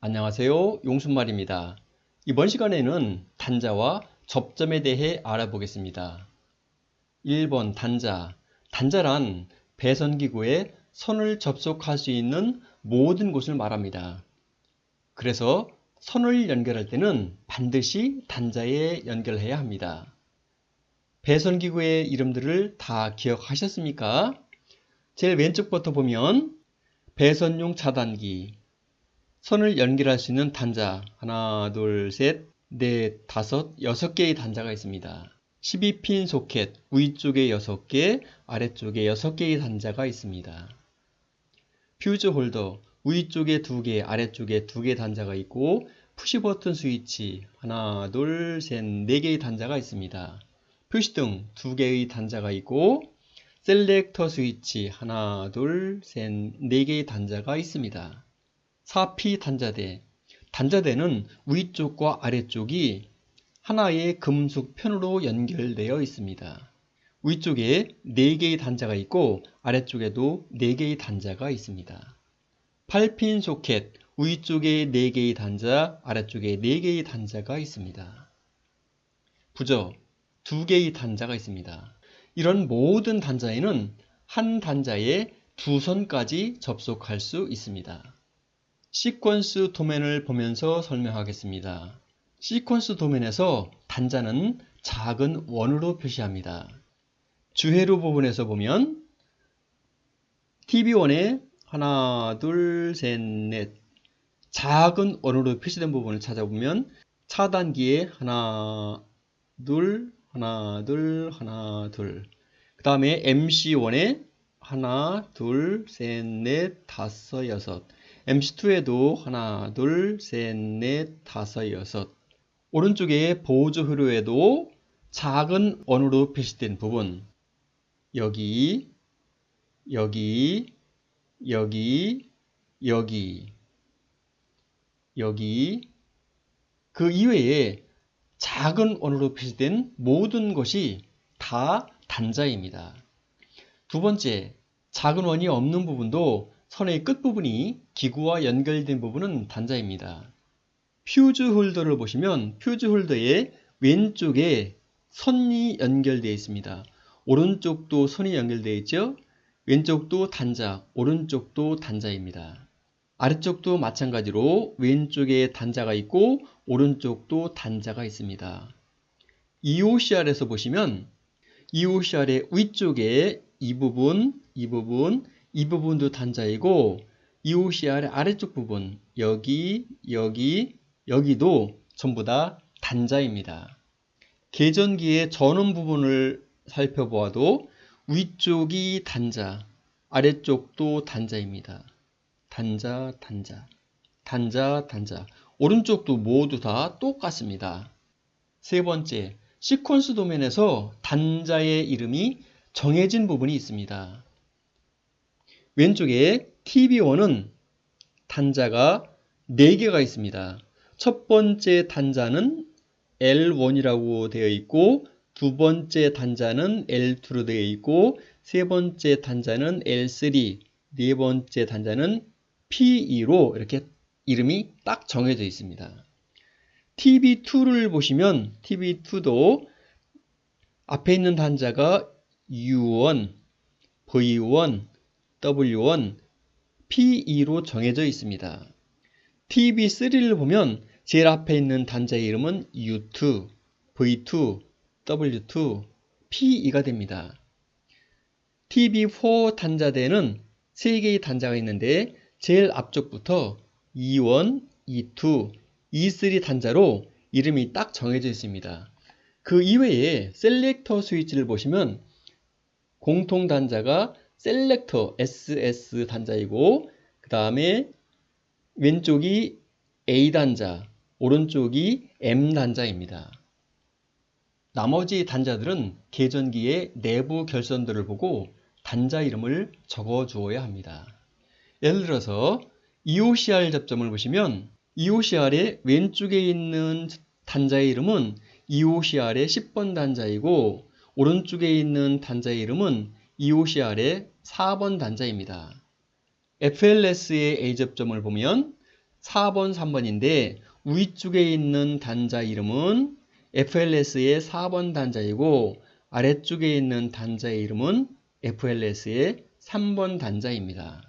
안녕하세요. 용순말입니다. 이번 시간에는 단자와 접점에 대해 알아보겠습니다. 1번 단자. 단자란 배선기구에 선을 접속할 수 있는 모든 곳을 말합니다. 그래서 선을 연결할 때는 반드시 단자에 연결해야 합니다. 배선기구의 이름들을 다 기억하셨습니까? 제일 왼쪽부터 보면 배선용 차단기, 선을 연결할 수 있는 단자 하나, 둘, 셋, 넷, 다섯, 여섯 개의 단자가 있습니다. 12핀 소켓 위쪽에 6개, 아래쪽에 6개의 단자가 있습니다. 퓨즈 홀더 위쪽에 2개, 아래쪽에 2개 단자가 있고 푸시 버튼 스위치 하나, 둘, 셋, 4개의 단자가 있습니다. 표시등 2개의 단자가 있고 셀렉터 스위치 하나, 둘, 셋, 4개의 단자가 있습니다. 4P 단자대 단자대는 위쪽과 아래쪽이 하나의 금속 편으로 연결되어 있습니다. 위쪽에 4개의 단자가 있고 아래쪽에도 4개의 단자가 있습니다. 8핀 소켓 위쪽에 4개의 단자, 아래쪽에 4개의 단자가 있습니다. 부저 2개의 단자가 있습니다. 이런 모든 단자에는 한 단자에 두 선까지 접속할 수 있습니다. 시퀀스 도면을 보면서 설명하겠습니다. 시퀀스 도면에서 단자는 작은 원으로 표시합니다. 주회로 부분에서 보면 TV1에 하나, 둘, 셋, 넷 작은 원으로 표시된 부분을 찾아보면 차단기에 하나, 둘, 하나, 둘, 하나, 둘. 그 다음에 MC1에 하나, 둘, 셋, 넷, 다섯, 여섯. MC2에도 하나, 둘, 셋, 넷, 다섯, 여섯. 오른쪽에 보조 회로에도 작은 원으로 표시된 부분. 여기, 여기, 여기, 여기, 여기. 그 이외에 작은 원으로 표시된 모든 것이 다 단자입니다. 두 번째, 작은 원이 없는 부분도 선의 끝부분이 기구와 연결된 부분은 단자입니다. 퓨즈 홀더를 보시면 퓨즈 홀더의 왼쪽에 선이 연결되어 있습니다. 오른쪽도 선이 연결되어 있죠? 왼쪽도 단자, 오른쪽도 단자입니다. 아래쪽도 마찬가지로 왼쪽에 단자가 있고 오른쪽도 단자가 있습니다. EOCR에서 보시면 EOCR의 위쪽에 이 부분, 이 부분, 이 부분도 단자이고 EOCR의 아래쪽 부분 여기, 여기, 여기도 전부 다 단자입니다. 계전기의 전원 부분을 살펴보아도 위쪽이 단자, 아래쪽도 단자입니다. 단자, 단자, 단자, 단자. 오른쪽도 모두 다 똑같습니다. 세 번째, 시퀀스 도면에서 단자의 이름이 정해진 부분이 있습니다. 왼쪽에 TV1은 단자가 4개가 있습니다. 첫 번째 단자는 L1이라고 되어 있고 두 번째 단자는 L2로 되어 있고 세 번째 단자는 L3, 네 번째 단자는 P2로 이렇게 이름이 딱 정해져 있습니다. TV2를 보시면 TV2도 앞에 있는 단자가 U1, V1, W1, P2로 정해져 있습니다. TV3를 보면 제일 앞에 있는 단자의 이름은 U2, V2, W2, P2가 됩니다. TV4 단자대는 3개의 단자가 있는데 제일 앞쪽부터 E1, E2, E3 단자로 이름이 딱 정해져 있습니다. 그 이외에 셀렉터 스위치를 보시면 공통 단자가 셀렉터 SS 단자이고 그 다음에 왼쪽이 A 단자, 오른쪽이 M 단자입니다. 나머지 단자들은 계전기의 내부 결선들을 보고 단자 이름을 적어 주어야 합니다. 예를 들어서 EOCR 접점을 보시면 EOCR의 왼쪽에 있는 단자의 이름은 EOCR의 10번 단자이고 오른쪽에 있는 단자의 이름은 EOCR의 4번 단자입니다. FLS의 A 접점을 보면 4번, 3번인데 위쪽에 있는 단자 이름은 FLS의 4번 단자이고 아래쪽에 있는 단자의 이름은 FLS의 3번 단자입니다.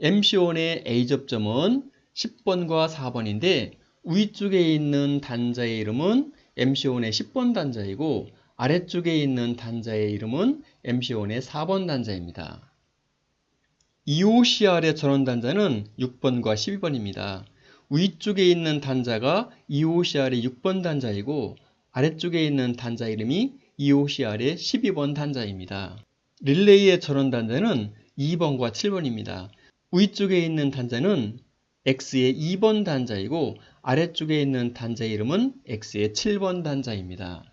MC1의 A 접점은 10번과 4번인데 위쪽에 있는 단자의 이름은 MC1의 10번 단자이고 아래쪽에 있는 단자의 이름은 MC1의 4번 단자입니다. EOCR의 전원 단자는 6번과 12번입니다. 위쪽에 있는 단자가 EOCR의 6번 단자이고 아래쪽에 있는 단자 이름이 EOCR의 12번 단자입니다. 릴레이의 전원 단자는 2번과 7번입니다. 위쪽에 있는 단자는 X의 2번 단자이고 아래쪽에 있는 단자 이름은 X의 7번 단자입니다.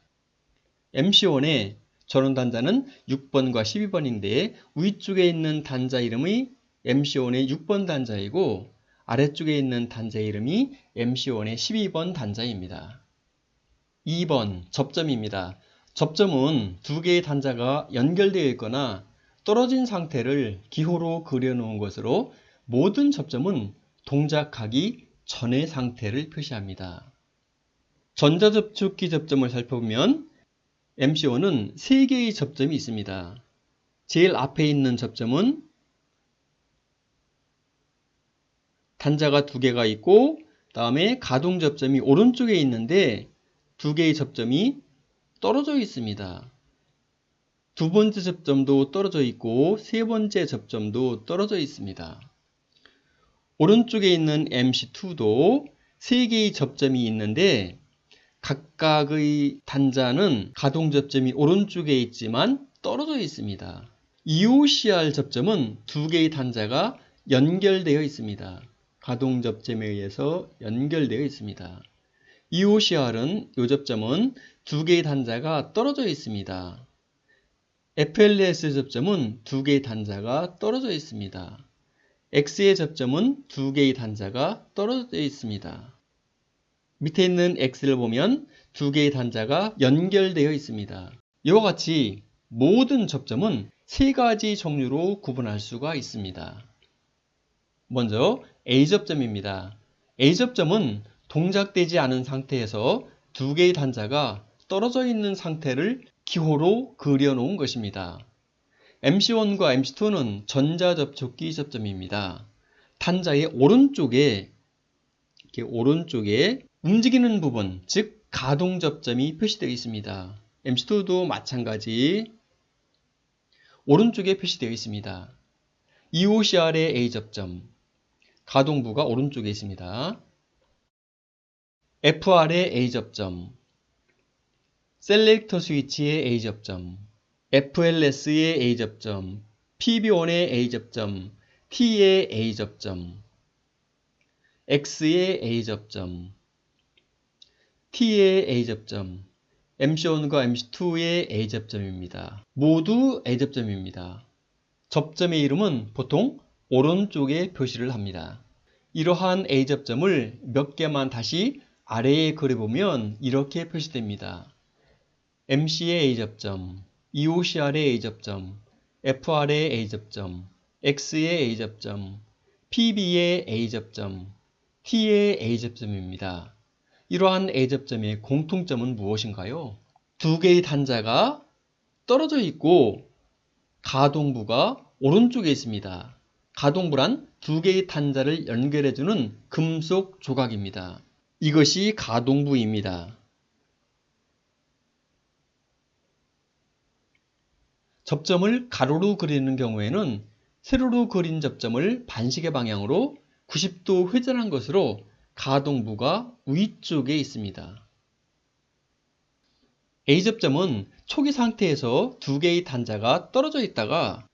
MC1의 전원 단자는 6번과 12번인데 위쪽에 있는 단자 이름이 MC1의 6번 단자이고 아래쪽에 있는 단자 이름이 MC1의 12번 단자입니다. 2번 접점입니다. 접점은 두 개의 단자가 연결되어 있거나 떨어진 상태를 기호로 그려놓은 것으로 모든 접점은 동작하기 전의 상태를 표시합니다. 전자접촉기 접점을 살펴보면 MC1은 3개의 접점이 있습니다. 제일 앞에 있는 접점은 단자가 두 개가 있고 다음에 가동 접점이 오른쪽에 있는데 두 개의 접점이 떨어져 있습니다. 두 번째 접점도 떨어져 있고 세 번째 접점도 떨어져 있습니다. 오른쪽에 있는 MC2도 세 개의 접점이 있는데 각각의 단자는 가동 접점이 오른쪽에 있지만 떨어져 있습니다. EOCR 접점은 두 개의 단자가 연결되어 있습니다. 가동 접점에 의해서 연결되어 있습니다. EOCR은 이 접점은 두 개의 단자가 떨어져 있습니다. FLS 접점은 두 개의 단자가 떨어져 있습니다. X의 접점은 두 개의 단자가 떨어져 있습니다. 밑에 있는 X를 보면 두 개의 단자가 연결되어 있습니다. 이와 같이 모든 접점은 세 가지 종류로 구분할 수가 있습니다. 먼저 A접점입니다. A접점은 동작되지 않은 상태에서 두 개의 단자가 떨어져 있는 상태를 기호로 그려놓은 것입니다. MC1과 MC2는 전자접촉기 접점입니다. 단자의 오른쪽에 이렇게 오른쪽에 움직이는 부분, 즉 가동 접점이 표시되어 있습니다. MC2도 마찬가지 오른쪽에 표시되어 있습니다. EOCR의 A 접점, 가동부가 오른쪽에 있습니다. FR의 A 접점, 셀렉터 스위치의 A 접점, FLS의 A 접점, PB1의 A 접점, T의 A 접점, X의 A 접점, T의 A 접점, MC1과 MC2의 A 접점입니다. 모두 A 접점입니다. 접점의 이름은 보통 오른쪽에 표시를 합니다. 이러한 A 접점을 몇 개만 다시 아래에 그려보면 이렇게 표시됩니다. MC의 A 접점, EOCR의 A 접점, FR의 A 접점, X의 A 접점, PB의 A 접점, T의 A 접점입니다. 이러한 A 접점의 공통점은 무엇인가요? 두 개의 단자가 떨어져 있고 가동부가 오른쪽에 있습니다. 가동부란 두 개의 단자를 연결해주는 금속 조각입니다. 이것이 가동부입니다. 접점을 가로로 그리는 경우에는 세로로 그린 접점을 반시계 방향으로 90도 회전한 것으로 가동부가 위쪽에 있습니다. A접점은 초기 상태에서 두 개의 단자가 떨어져 있다가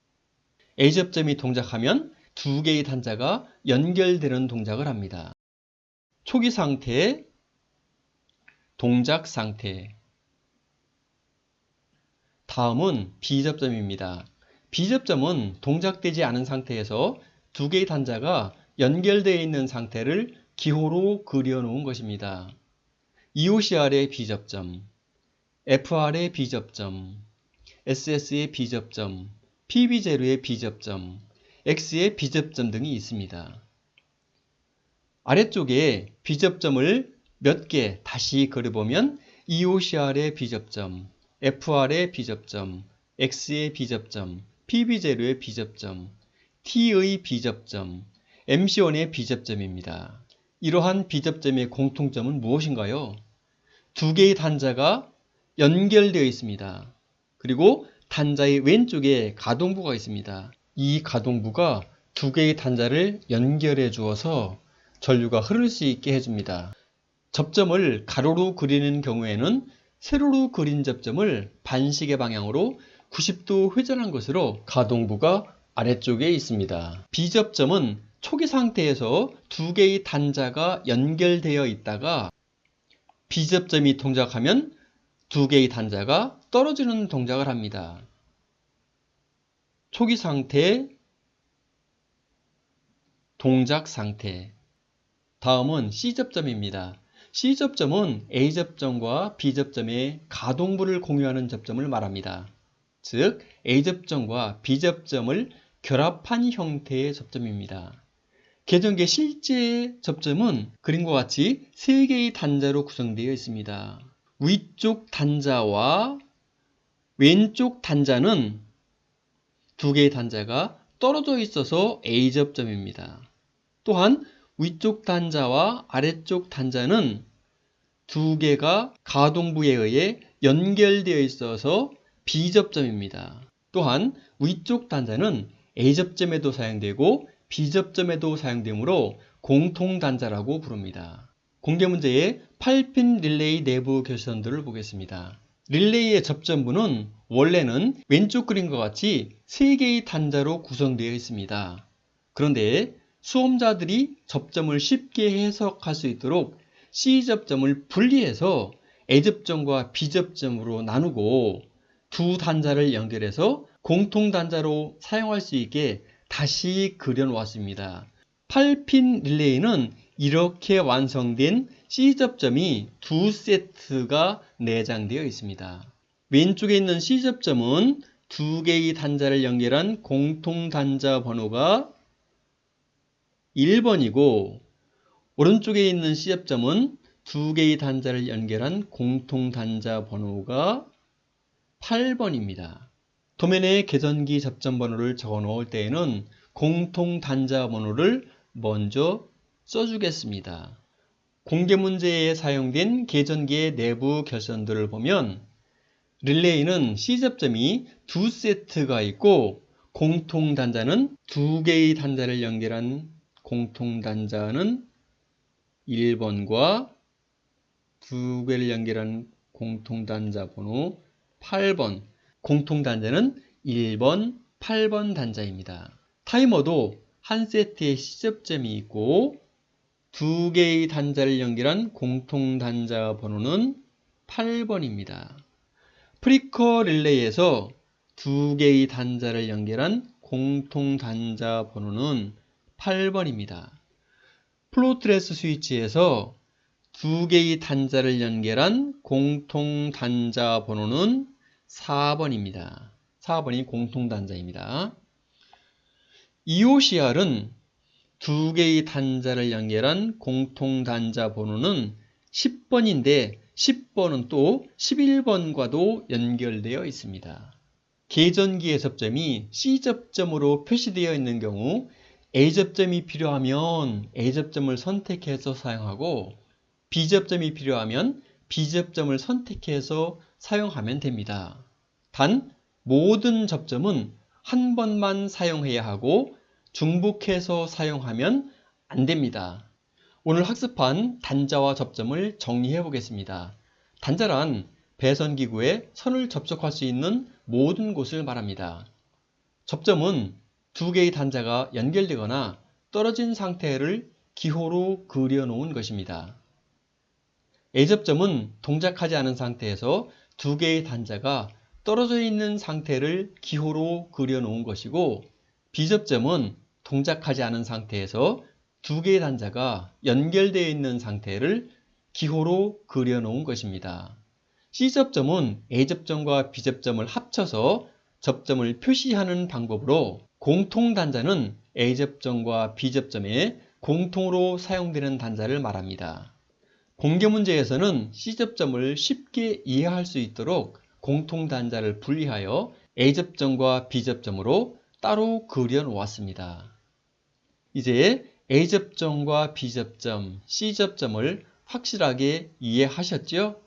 A접점이 동작하면 두 개의 단자가 연결되는 동작을 합니다. 초기 상태, 동작 상태. 다음은 B접점입니다. B접점은 동작되지 않은 상태에서 두 개의 단자가 연결되어 있는 상태를 기호로 그려놓은 것입니다. EOCR의 B접점, FR의 B접점, SS의 B접점, PB0의 B접점, X의 B접점 등이 있습니다. 아래쪽에 B접점을 몇 개 다시 그려보면 EOCR의 B접점, FR의 B접점, X의 B접점, PB0의 B접점, T의 B접점, MC1의 B접점입니다. 이러한 B접점의 공통점은 무엇인가요? 두 개의 단자가 연결되어 있습니다. 그리고 단자의 왼쪽에 가동부가 있습니다. 이 가동부가 두 개의 단자를 연결해 주어서 전류가 흐를 수 있게 해줍니다. 접점을 가로로 그리는 경우에는 세로로 그린 접점을 반시계 방향으로 90도 회전한 것으로 가동부가 아래쪽에 있습니다. B접점은 초기 상태에서 두 개의 단자가 연결되어 있다가 B접점이 동작하면 두 개의 단자가 떨어지는 동작을 합니다. 초기 상태, 동작 상태. 다음은 C접점입니다. C접점은 A접점과 B접점의 가동부를 공유하는 접점을 말합니다. 즉, A접점과 B접점을 결합한 형태의 접점입니다. 계전계 실제 접점은 그림과 같이 세 개의 단자로 구성되어 있습니다. 위쪽 단자와 왼쪽 단자는 두 개의 단자가 떨어져 있어서 A접점입니다. 또한 위쪽 단자와 아래쪽 단자는 두 개가 가동부에 의해 연결되어 있어서 B접점입니다. 또한 위쪽 단자는 A접점에도 사용되고 B접점에도 사용되므로 공통단자라고 부릅니다. 공개 문제의 8핀 릴레이 내부 결선들을 보겠습니다. 릴레이의 접점부는 원래는 왼쪽 그림과 같이 3개의 단자로 구성되어 있습니다. 그런데 수험자들이 접점을 쉽게 해석할 수 있도록 C접점을 분리해서 A접점과 B접점으로 나누고 두 단자를 연결해서 공통단자로 사용할 수 있게 다시 그려놓았습니다. 8핀 릴레이는 이렇게 완성된 C접점이 두 세트가 내장되어 있습니다. 왼쪽에 있는 C접점은 두 개의 단자를 연결한 공통 단자 번호가 1번이고 오른쪽에 있는 C접점은 두 개의 단자를 연결한 공통 단자 번호가 8번입니다. 도면에 계전기 접점 번호를 적어 놓을 때에는 공통 단자 번호를 먼저 써주겠습니다. 공개 문제에 사용된 계전기의 내부 결선들을 보면 릴레이는 C접점이 두 세트가 있고 공통 단자는 두 개의 단자를 연결한 공통 단자는 1번과 두 개를 연결한 공통 단자 번호 8번 공통 단자는 1번, 8번 단자입니다. 타이머도 한 세트의 시접점이 있고 두 개의 단자를 연결한 공통 단자 번호는 8번입니다. 프리커 릴레이에서 두 개의 단자를 연결한 공통 단자 번호는 8번입니다. 플로트레스 스위치에서 두 개의 단자를 연결한 공통 단자 번호는 4번입니다. 4번이 공통단자입니다. EOCR은 두 개의 단자를 연결한 공통단자 번호는 10번인데 10번은 또 11번과도 연결되어 있습니다. 계전기의 접점이 C접점으로 표시되어 있는 경우 A접점이 필요하면 A접점을 선택해서 사용하고 B접점이 필요하면 B접점을 선택해서 사용하면 됩니다. 단 모든 접점은 한 번만 사용해야 하고 중복해서 사용하면 안 됩니다. 오늘 학습한 단자와 접점을 정리해 보겠습니다. 단자란 배선기구에 선을 접촉할 수 있는 모든 곳을 말합니다. 접점은 두 개의 단자가 연결되거나 떨어진 상태를 기호로 그려놓은 것입니다. A접점은 동작하지 않은 상태에서 두 개의 단자가 떨어져 있는 상태를 기호로 그려놓은 것이고 B접점은 동작하지 않은 상태에서 두 개의 단자가 연결되어 있는 상태를 기호로 그려놓은 것입니다. C접점은 A접점과 B접점을 합쳐서 접점을 표시하는 방법으로 공통 단자는 A접점과 B접점의 공통으로 사용되는 단자를 말합니다. 공개 문제에서는 C접점을 쉽게 이해할 수 있도록 공통 단자를 분리하여 A접점과 B접점으로 따로 그려 놓았습니다. 이제 A접점과 B접점, C접점을 확실하게 이해하셨죠?